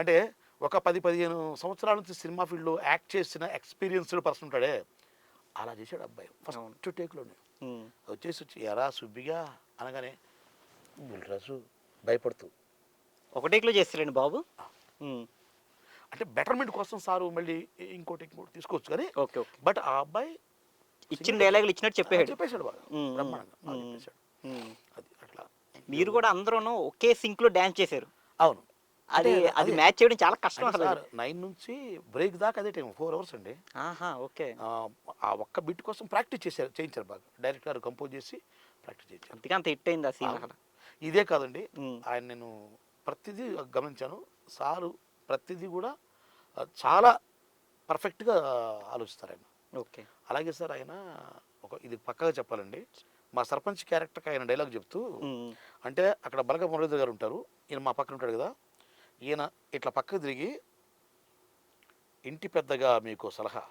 అంటే ఒక పది పదిహేను సంవత్సరాల నుంచి సినిమా ఫీల్డ్లో యాక్ట్ చేసిన ఎక్స్పీరియన్స్డ్ పర్సన్ ఉంటాడే. అలా చేశాడు అబ్బాయి ఫస్ట్ టేక్లోనే. వచ్చేసి వచ్చి ఎరా సుబ్బిగా అనగానే బుల్రాజు భయపడుతూ. ఒక టేక్లో చేస్తారండి బాబు. అంటే బెటర్మెంట్ కోసం సారు మళ్ళీ ఇంకోటి ఇంకోటి తీసుకోవచ్చు కానీ ఓకే ఓకే. బట్ ఆ అబ్బాయి ఇచ్చిన డైలాగులు ఇచ్చినట్టు చెప్పాడు చెప్పేశాడు బాగా. ఉమ్, బ్రహ్మాండంగా. చెప్పేశాడు. అది అట్లా. మీరు కూడా అందరూ ఒకే సింక్లో డాన్స్ చేశారు. అవును. అది అది మ్యాచ్ చేయడం చాలా కష్టం అసలు సార్ నైన్ నుంచి బ్రేక్ దాకా అదే టైం ఫోర్ అవర్స్ అండి. ఆహా ఓకే. ఆ, ఒక్క బిట్ కోసం ప్రాక్టీస్ చేశారు చేయించారు బాగా. డైరెక్ట్ గారు కంపోజ్ చేసి ప్రాక్టీస్ చేయించారు. అందుకే అంత హిట్ అయింది ఆ సీన్ ఇదే కాదండి. ఆయన నేను ప్రతిదీ గమనించాను. సారు ప్రతిదీ కూడా చాలా పర్ఫెక్ట్గా ఆలోచిస్తారు ఆయన. ఓకే. అలాగే సార్ ఆయన ఒక ఇది పక్కగా చెప్పాలండి. మా సర్పంచ్ క్యారెక్టర్కి ఆయన డైలాగ్ చెప్తూ. అంటే అక్కడ బలగ మురళీధర్ గారు ఉంటారు ఈయన మా పక్కన ఉంటాడు కదా ఈయన ఇట్లా పక్కకు తిరిగి ఇంటి పెద్దగా మీకు సలహా.